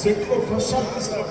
సెట్లో first shot తీస్తారు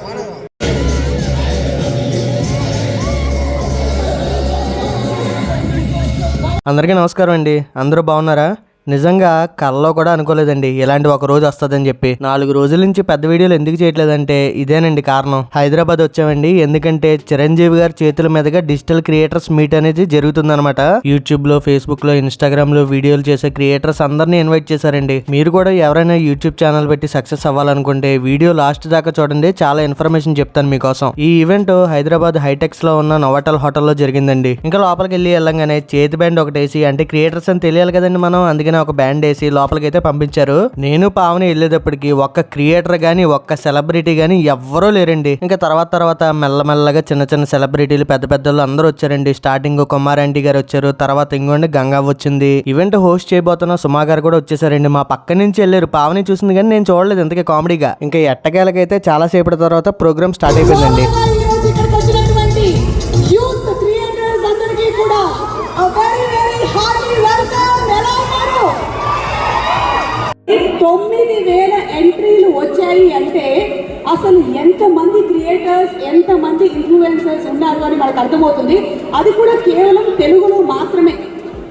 అందరికీ నమస్కారం అండి. అందరూ బాగున్నారా? నిజంగా కళ్ళలో కూడా అనుకోలేదండి. ఇలాంటి ఒక రోజు వస్తుందని చెప్పి. నాలుగు రోజుల నుంచి పెద్ద వీడియోలు ఎందుకు చేయట్లేదంటే ఇదేనండి కారణం. హైదరాబాద్ వచ్చామండి. ఎందుకంటే చిరంజీవి గారి చేతుల మీదుగా డిజిటల్ క్రియేటర్స్ మీట్ అనేది జరుగుతుందనమాట యూట్యూబ్లో ఫేస్బుక్లో ఇన్స్టాగ్రామ్లో వీడియోలు చేసే క్రియేటర్స్ అందరినీ ఇన్వైట్ చేశారండి. మీరు కూడా ఎవరైనా యూట్యూబ్ ఛానల్ పెట్టి సక్సెస్ అవ్వాలనుకుంటే వీడియో లాస్ట్ దాకా చూడండి. చాలా ఇన్ఫర్మేషన్ చెప్తాను మీకోసం. ఈ ఈవెంట్ హైదరాబాద్ హైటెక్స్లో ఉన్న నోవటల్ హోటల్లో జరిగిందండి. ఇంకా లోపలికి వెళ్ళి వెళ్ళంగానే చేతి బ్యాండ్ ఒకటేసి అంటే క్రియేటర్స్ అని తెలియాలి కదండి మనం. అందుకే అందుకనే ఒక బ్యాండ్ వేసి లోపలికి అయితే పంపించారు. నేను పావని వెళ్ళేటప్పటికి ఒక్క క్రియేటర్ గాని ఒక్క సెలబ్రిటీ గాని ఎవ్వరూ లేరండి. ఇంకా తర్వాత తర్వాత మెల్లమెల్లగా చిన్న చిన్న సెలబ్రిటీలు పెద్ద పెద్దలు అందరూ వచ్చారండి. స్టార్టింగ్ కుమార్ ఆంటీ గారు వచ్చారు తర్వాత ఇంకోండి గంగా వచ్చింది. ఈవెంట్ హోస్ట్ చేయబోతున్న సుమా గారు కూడా వచ్చేసారండి. మా పక్క నుంచి వెళ్ళారు. పావని చూసింది కానీ నేను చూడలేదు ఇంతకీ కామెడీగా ఇంకా ఎట్టకేలకైతే చాలా సేపటి తర్వాత ప్రోగ్రామ్ స్టార్ట్ అయిపోయిందండి. అందరికీ కూడా వెరీ వెరీ హార్టీ వెల్కమ్ తొమ్మిది వేల ఎంట్రీలు వచ్చాయి అంటే అసలు ఎంతమంది క్రియేటర్స్ ఎంతమంది ఇన్ఫ్లుయెన్సర్స్ ఉన్నారు అని మనకు అర్థమవుతుంది. అది కూడా కేవలం తెలుగులో మాత్రమే.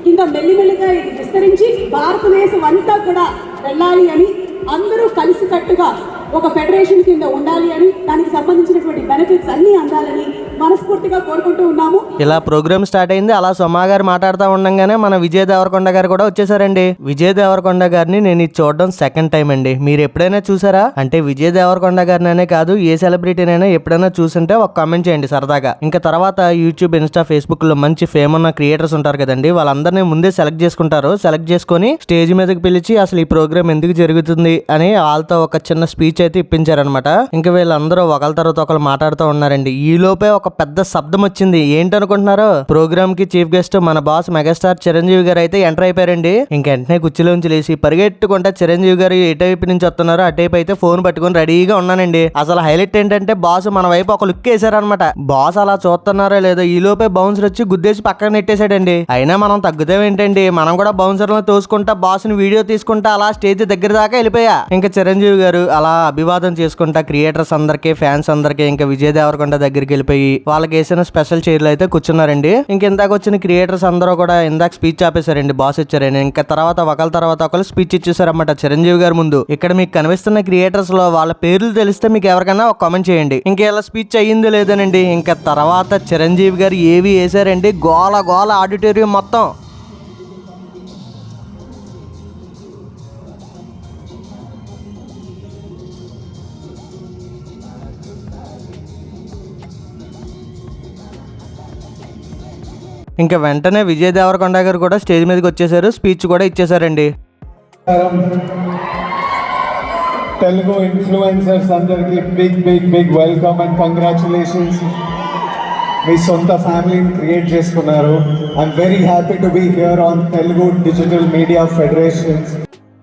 ఇంకా మెల్లిమెల్లిగా ఇది విస్తరించి భారతదేశం అంతా కూడా వెళ్ళాలి అని అందరూ కలిసికట్టుగా ఒక ఫెడరేషన్ కింద ఉండాలి అని దానికి సంబంధించినటువంటి బెనిఫిట్స్ అన్నీ అందాలని మనస్ఫూర్తిగా కోరుకుంటూ ఉన్నాము. ఇలా ప్రోగ్రామ్ స్టార్ట్ అయింది. అలా సోమా గారు మాట్లాడుతూ ఉండగానే మన విజయ్ దేవరకొండ గారు కూడా వచ్చేసారండి. విజయ్ దేవరకొండ గారిని నేను ఇది చూడడం సెకండ్ టైం అండి. మీరు ఎప్పుడైనా చూసారా? అంటే విజయ్ దేవరకొండ గారిననే కాదు ఏ సెలబ్రిటీనైనా ఎప్పుడైనా చూసుంటే ఒక కామెంట్ చేయండి సరదాగా. ఇంకా తర్వాత యూట్యూబ్ ఇన్స్టా ఫేస్బుక్లో మంచి ఫేమ్ ఉన్న క్రియేటర్స్ ఉంటారు కదండి. వాళ్ళందరినీ ముందే సెలెక్ట్ చేసుకుంటారు. సెలెక్ట్ చేసుకొని స్టేజ్ మీదకి పిలిచి అసలు ఈ ప్రోగ్రామ్ ఎందుకు జరుగుతుంది అని వాళ్ళతో ఒక చిన్న స్పీచ్ అయితే ఇప్పించారనమాట ఇంకా వీళ్ళందరూ ఒకళ్ళ తర్వాత ఒకరు మాట్లాడుతూ ఉన్నారండి. ఈ లోపే ఒక పెద్ద శబ్దం వచ్చింది. ఏంటనుకుంటున్నారు? ప్రోగ్రామ్కి చీఫ్ గెస్ట్ మన బాస్ మెగాస్టార్ చిరంజీవి గారు అయితే ఎంటర్ అయిపోయారండి. ఇంక వెంటనే కుర్చీలోంచి లేచి పరిగెట్టుకుంటా చిరంజీవి గారు ఎటువైపు నుంచి వస్తున్నారో అటువైపు అయితే ఫోన్ పట్టుకొని రెడీగా ఉన్నానండి. అసలు హైలైట్ ఏంటంటే బాస్ మన వైపు ఒక లుక్ వేసారనమాట బాస్ అలా చూస్తున్నారో లేదో ఈ లోపే బౌన్సర్ వచ్చి గుద్దేసి పక్కన నెట్టేశాడండి. అయినా మనం తగ్గుతాం ఏంటండి? మనం కూడా బౌన్సర్లను తోసుకుంటా బాస్ని వీడియో తీసుకుంటా అలా స్టేజ్ దగ్గర దాకా వెళ్ళిపోయా. ఇంకా చిరంజీవి గారు అలా అభివాదం చేసుకుంటా క్రియేటర్స్ అందరికి ఫ్యాన్స్ అందరికి ఇంకా విజయ్ దేవరకొండ దగ్గరికి వెళ్ళిపోయి వాళ్ళకి వేసిన స్పెషల్ చైర్లు అయితే కూర్చున్నారండి. ఇంక ఇందాక వచ్చిన క్రియేటర్స్ అందరూ కూడా ఇందాక స్పీచ్ ఆపేశారండి బాస్ ఇచ్చారని. ఇంకా తర్వాత ఒకళ్ళ తర్వాత ఒకళ్ళు స్పీచ్ ఇచ్చేసారన్నమాట చిరంజీవి గారి ముందు. ఇక్కడ మీకు కనిపిస్తున్న క్రియేటర్స్లో వాళ్ళ పేర్లు తెలిస్తే మీకు ఎవరికైనా ఒక కామెంట్ చేయండి. ఇంకా ఇలా స్పీచ్ అయ్యింది లేదనండి. ఇంకా తర్వాత చిరంజీవి గారు ఏవి వేసారండి గోల గోల ఆడిటోరియం మొత్తం. ఇంకా వెంటనే విజయ్ దేవరకొండ గారు కూడా స్టేజ్ మీదకి వచ్చేసారు. స్పీచ్ కూడా ఇచ్చేసారండి. తెలుగు ఇన్ఫ్లుయెన్సర్స్ అందరికి big big big welcome and congratulations మీ సొంత ఫ్యామిలీని క్రియేట్ చేసుకున్నారు. I'm very happy to be here on Telugu digital media federations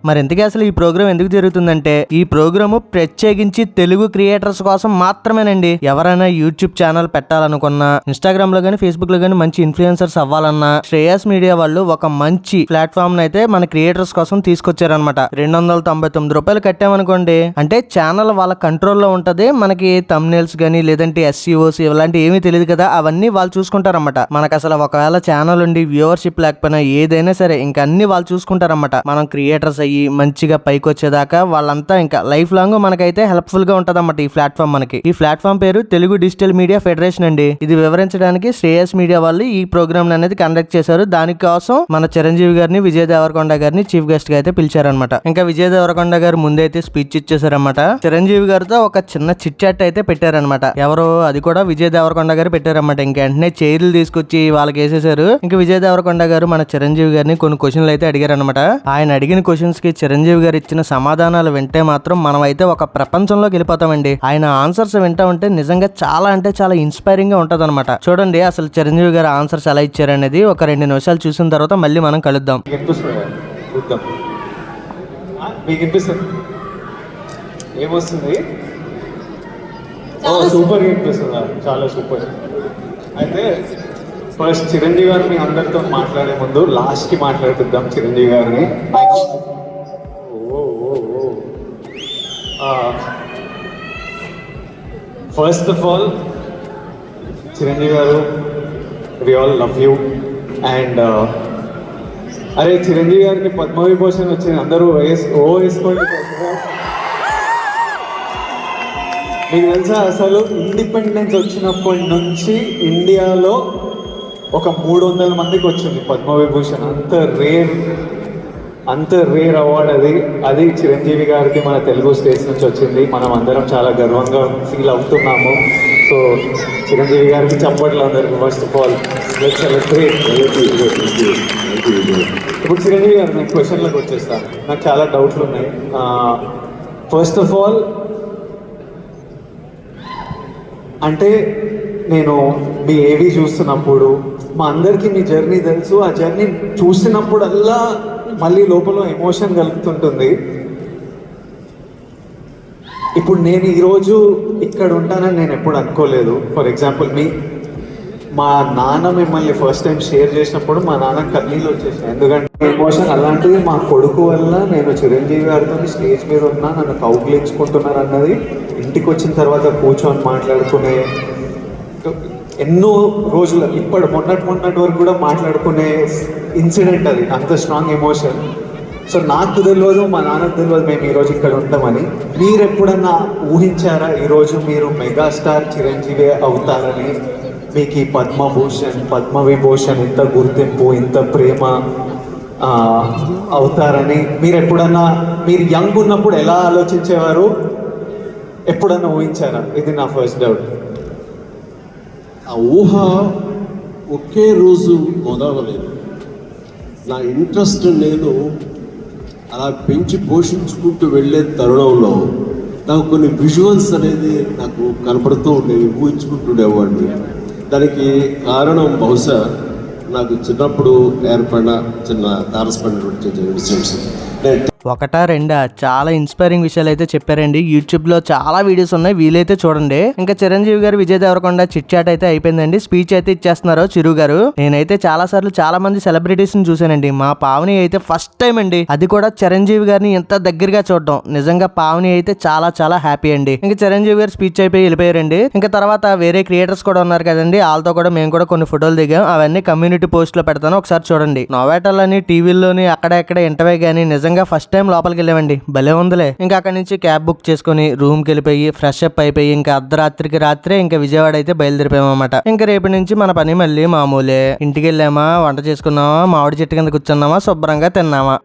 మరి ఇంతకీ అసలు ఈ ప్రోగ్రామ్ ఎందుకు జరుగుతుందంటే ఈ ప్రోగ్రామ్ ప్రత్యేకించి తెలుగు క్రియేటర్స్ కోసం మాత్రమేనండి. ఎవరైనా యూట్యూబ్ ఛానల్ పెట్టాలనుకున్నా ఇన్స్టాగ్రామ్లో కానీ ఫేస్బుక్లో కానీ మంచి ఇన్ఫ్లుయెన్సర్స్ అవ్వాలన్నా శ్రేయస్ మీడియా వాళ్ళు ఒక మంచి ప్లాట్ఫామ్ అయితే మన క్రియేటర్స్ కోసం తీసుకొచ్చారనమాట రెండు వందల తొంభై తొమ్మిది రూపాయలు కట్టామనుకోండి అంటే ఛానల్ వాళ్ళ కంట్రోల్లో ఉంటది. మనకి తమ్నేల్స్ కానీ లేదంటే ఎస్సీఓస్ ఇలాంటి ఏమీ తెలియదు కదా అవన్నీ వాళ్ళు చూసుకుంటారన్నమాట. మనకు అసలు ఒకవేళ ఛానల్ ఉండి వ్యూవర్షిప్ లేకపోయినా ఏదైనా సరే ఇంకా అన్ని వాళ్ళు చూసుకుంటారన్నమాట. మనం క్రియేటర్స్ అయ్యి మంచిగా పైకి వచ్చేదాకా వాళ్ళంతా ఇంకా లైఫ్ లాంగ్ మనకైతే హెల్ప్ఫుల్గా ఉంటదన్నమాట ఈ ప్లాట్ఫామ్ మనకి. ఈ ప్లాట్ఫామ్ పేరు తెలుగు డిజిటల్ మీడియా ఫెడరేషన్ అండి. ఇది వివరించడానికి శ్రేయస్ మీడియా వాళ్ళు ఈ ప్రోగ్రామ్ అనేది కండక్ట్ చేశారు. దానికోసం మన చిరంజీవి గారిని విజయ్ దేవరకొండ గారిని చీఫ్ గెస్ట్గా అయితే పిలిచారనమాట ఇంకా విజయ్ దేవరకొండ గారు ముందైతే స్పీచ్ ఇచ్చేసారనమాట చిరంజీవి గారితో ఒక చిన్న చిట్ చాట్ అయితే పెట్టారనమాట ఎవరు అది కూడా విజయ్ దేవరకొండ గారు పెట్టారనమాట ఇంకా వెంటనే చైర్లు తీసుకొచ్చి వాళ్ళకి వేసేసారు ఇంకా విజయ్ దేవరకొండ గారు మన చిరంజీవి గారిని కొన్ని క్వశ్చన్లు అయితే అడిగారనమాట ఆయన అడిగిన క్వశ్చన్స్ కి చిరంజీవి గారు ఇచ్చిన సమాధానాలు వింటే మాత్రం మనం అయితే ఒక ప్రపంచంలోకి వెళ్ళిపోతామండి. ఆయన ఆన్సర్స్ వింటా ఉంటే నిజంగా చాలా అంటే చాలా ఇన్స్పైరింగ్గా ఉంటది చూడండి అసలు చిరంజీవి గారు ఆన్సర్స్ ఎలా ఇచ్చారనేది ఒక రెండు నిమిషాలు చూసిన తర్వాత మళ్ళీ మనం కలుద్దాం. ఏమొస్తుంది? ఓ సూపర్ చాలా సూపర్. అయితే ఫస్ట్ చిరంజీవి గారు మీ అందరితో మాట్లాడే ముందు లాస్ట్కి మాట్లాడుద్దాం చిరంజీవి గారిని. First of all Chiranjeevi garu we all love you and అరే చిరంజీవి గారికి పద్మవిభూషణ్ వచ్చింది అందరూ వేస్ ఓ వేసుకోండి మీకు తెలుసా అసలు ఇండిపెండెన్స్ వచ్చినప్పటి నుంచి ఇండియాలో ఒక మూడు వందల మందికి వచ్చింది పద్మవిభూషణ్. అంత రేర్ అంత రేర్ అవార్డ్ అది అది చిరంజీవి గారికి మన తెలుగు స్టేట్స్ నుంచి వచ్చింది. మనం అందరం చాలా గర్వంగా ఫీల్ అవుతున్నాము. సో చిరంజీవి గారికి చప్పట్లు అందరికి ఫస్ట్ ఆఫ్ ఆల్ సెలబ్రేట్ ఇప్పుడు చిరంజీవి గారు నేను క్వశ్చన్లకు వచ్చేస్తాను నాకు చాలా డౌట్లు ఉన్నాయి. ఫస్ట్ ఆఫ్ ఆల్ అంటే నేను మీ ఏవి చూస్తున్నప్పుడు మా అందరికీ మీ జర్నీ తెలుసు. ఆ జర్నీ చూసినప్పుడల్లా మళ్ళీ లోపల ఎమోషన్ కలుగుతుంటుంది. ఇప్పుడు నేను ఈరోజు ఇక్కడ ఉంటానని నేను ఎప్పుడు అనుకోలేదు. ఫర్ ఎగ్జాంపుల్ మీ మా నాన్న మిమ్మల్ని ఫస్ట్ టైం షేర్ చేసినప్పుడు మా నాన్న కన్నీళ్ళు వచ్చేసాయి ఎందుకంటే ఎమోషన్ అలాంటిది మా కొడుకు వల్ల నేను చిరంజీవి గారితో స్టేజ్ మీద ఉన్నా నన్ను కౌగిలించుకుంటున్నారు అన్నది. ఇంటికి వచ్చిన తర్వాత కూర్చొని మాట్లాడుకునే ఎన్నో రోజులు ఇప్పటి మొన్నటి మొన్నటి వరకు కూడా మాట్లాడుకునే ఇన్సిడెంట్ అది అంత స్ట్రాంగ్ ఎమోషన్. సో నాకు తెలియదు మా నాన్నకు తెలియదు మేము ఈరోజు ఇక్కడ ఉంటామని. మీరు ఎప్పుడన్నా ఊహించారా ఈరోజు మీరు మెగాస్టార్ చిరంజీవి అవుతారని? మీకు ఈ పద్మభూషణ్ పద్మవిభూషణ్ ఇంత గుర్తింపు ఇంత ప్రేమ అవుతారని? మీరు ఎప్పుడన్నా మీరు యంగ్ ఉన్నప్పుడు ఎలా ఆలోచించేవారు? ఎప్పుడన్నా ఊహించారా? ఇది నా ఫస్ట్ డౌట్. ఆ ఊహ ఒకే రోజు మొదలలేదు నా ఇంట్రెస్ట్ నేను అలా పెంచి పోషించుకుంటూ వెళ్ళే తరుణంలో నాకు కొన్ని విజువల్స్ అనేది నాకు కనపడుతూ ఉండేవి ఊహించుకుంటుండేవాడిని దానికి కారణం బహుశా నాకు చిన్నప్పుడు ఏర్పడిన చిన్న తారసపడినటువంటి విషయం. నేను ఒకటా రెండా? చాలా ఇన్స్పైరింగ్ విషయాలు అయితే చెప్పారండి. యూట్యూబ్లో చాలా వీడియోస్ ఉన్నాయి. వీలైతే చూడండి. ఇంకా చిరంజీవి గారు విజయ్ దేవరకొండ చిట్ చాట్ అయితే అయిపోయిందండి. స్పీచ్ అయితే ఇచ్చేస్తున్నారు చిరు గారు. నేనైతే చాలా సార్లు చాలా మంది సెలబ్రిటీస్ని చూశానండి. మా పావని అయితే ఫస్ట్ టైం అండి. అది కూడా చిరంజీవి గారిని ఎంత దగ్గరగా చూడడం నిజంగా పావని అయితే చాలా చాలా హ్యాపీ అండి. ఇంకా చిరంజీవి గారు స్పీచ్ అయిపోయి వెళ్ళిపోయారండి. ఇంకా తర్వాత వేరే క్రియేటర్స్ కూడా ఉన్నారు కదండి. వాళ్ళతో కూడా మేము కూడా కొన్ని ఫోటోలు దిగాం. అవన్నీ కమ్యూనిటీ పోస్ట్లో పెడతాను. ఒకసారి చూడండి. నోవేటల్ అని టీవీల్లోని అక్కడ ఎక్కడ ఇంటవే కానీ నిజంగా ఫస్ట్ టైం లోపలికి వెళ్ళామండి భలే ఉందిలే. ఇంకా అక్కడ నుంచి క్యాబ్ బుక్ చేసుకుని రూమ్కి వెళ్ళిపోయి ఫ్రెష్ అప్ అయిపోయి ఇంకా అర్ధరాత్రికి రాత్రే ఇంకా విజయవాడ అయితే బయలుదేరిపోయామన్నమాట. ఇంకా రేపటి నుంచి మన పని మళ్ళీ మామూలే. ఇంటికి వెళ్ళామా? వంట చేసుకున్నామా? మామిడి చెట్టు కింద కూర్చున్నామా? శుభ్రంగా తిన్నామా?